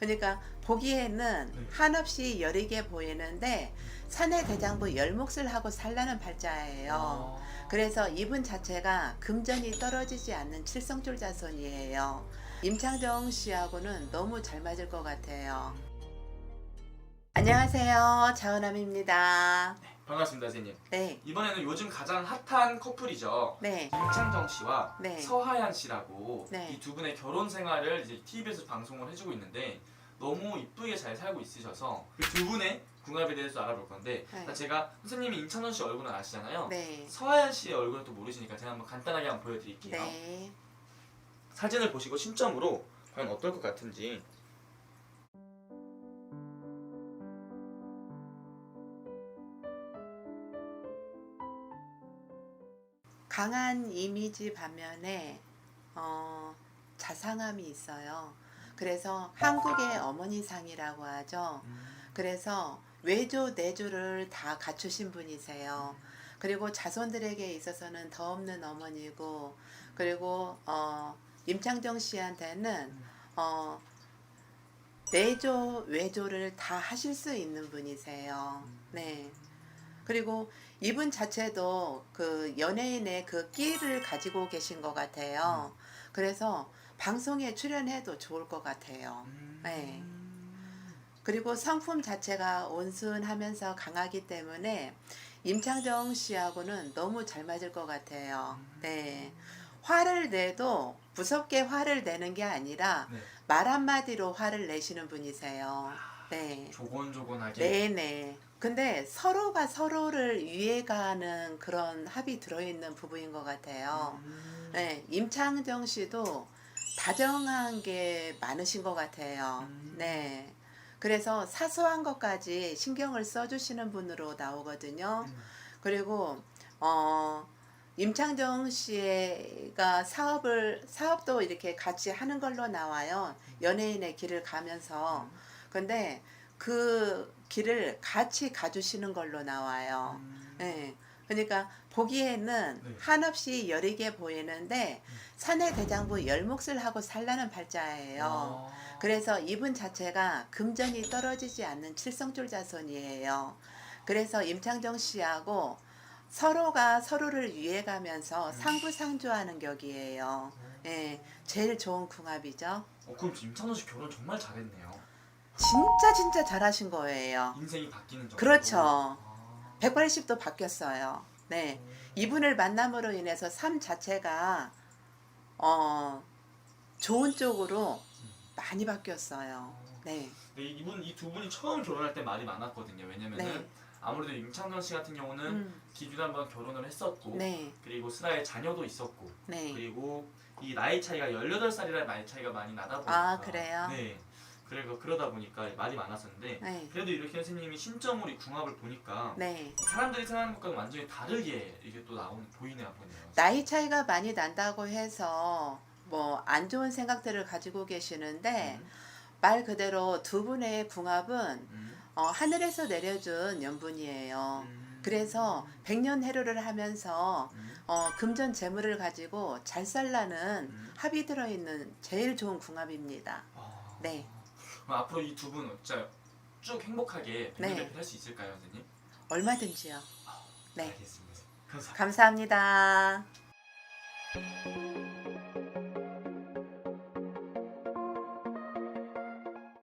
그러니까 보기에는 네. 한없이 여리게 보이는데 산의 대장부 열몫을 하고 살라는 팔자예요. 아. 그래서 이분 자체가 금전이 떨어지지 않는 칠성줄 자손이에요. 임창정 씨하고는 너무 잘 맞을 것 같아요. 안녕하세요. 자은함입니다. 반갑습니다, 선생님. 네, 이번에는 요즘 가장 핫한 커플이죠. 네, 임창정 씨와 네. 서하얀 씨라고 네. 이 두 분의 결혼 생활을 이제 TV에서 방송을 해주고 있는데 너무 이쁘게 잘 살고 있으셔서 그 두 분의 궁합에 대해서 알아볼 건데 네. 일단 제가 선생님이 임창정 씨 얼굴은 아시잖아요. 네, 서하얀 씨의 얼굴은 또 모르시니까 제가 한번 간단하게 한번 보여드릴게요. 네. 사진을 보시고 신점으로 과연 어떨 것 같은지 강한 이미지 반면에 어, 자상함이 있어요. 그래서 한국의 어머니상이라고 하죠. 그래서 외조 내조를 다 갖추신 분이세요. 그리고 자손들에게 있어서는 더 없는 어머니고 그리고 어, 임창정 씨한테는 어, 내조 외조를 다 하실 수 있는 분이세요. 네. 그리고 이분 자체도 그 연예인의 그 끼를 가지고 계신 것 같아요. 그래서 방송에 출연해도 좋을 것 같아요. 네. 그리고 성품 자체가 온순하면서 강하기 때문에 임창정 씨하고는 너무 잘 맞을 것 같아요. 네. 화를 내도 무섭게 화를 내는 게 아니라 네. 말 한마디로 화를 내시는 분이세요. 네. 조곤조곤하게 네네. 근데 서로가 서로를 이해가는 그런 합이 들어있는 부부인 것 같아요. 음. 네. 임창정 씨도 다정한 게 많으신 것 같아요. 음. 네. 그래서 사소한 것까지 신경을 써주시는 분으로 나오거든요. 음. 그리고 어 임창정 씨가 사업을 사업도 이렇게 같이 하는 걸로 나와요. 연예인의 길을 가면서. 근데 그 길을 같이 가주시는 걸로 나와요. 음. 네. 그러니까 보기에는 네. 한없이 여리게 보이는데 산의 대장부 열몫을 하고 살라는 팔자예요. 아. 그래서 이분 자체가 금전이 떨어지지 않는 칠성줄 자손이에요. 그래서 임창정 씨하고 서로가 서로를 위해가면서 상부상조하는 격이에요. 예, 제일 좋은 궁합이죠. 어, 그럼 임창정 씨 결혼 정말 잘했네요. 진짜 진짜 잘하신 거예요. 인생이 바뀌는 정도. 그렇죠. 아. 180도 바뀌었어요. 네. 이분을 만남으로 인해서 삶 자체가 어 좋은 쪽으로 많이 바뀌었어요. 네. 네, 이분 이 두 분이 처음 결혼할 때 말이 많았거든요. 왜냐면은 네. 아무래도 임창정 씨 같은 경우는 음, 기존에 한번 결혼을 했었고 네. 그리고 슬아의 자녀도 있었고 네. 그리고 이 나이 차이가 18살이라는 나이 차이가 많이 나다 보니까 아, 그래요? 네. 그리고 그러다 보니까 말이 많았었는데 네. 그래도 이렇게 선생님이 신점으로 이 궁합을 보니까 네. 사람들이 생각하는 것과는 완전히 다르게 이게 또 나오는 보이네요, 보네요. 나이 차이가 많이 난다고 해서 뭐 안 좋은 생각들을 가지고 계시는데 음, 말 그대로 두 분의 궁합은 음, 어, 하늘에서 내려준 연분이에요. 음, 그래서 백년 해로를 하면서 음, 어, 금전 재물을 가지고 잘 살라는 음. 합이 들어있는 제일 좋은 궁합입니다. 아, 네. 그럼 앞으로 이 두분 진짜 쭉 행복하게 네. 백년백년 할수 있을까요, 선생님? 얼마든지요. 네. 알겠습니다. 감사합니다. 감사합니다.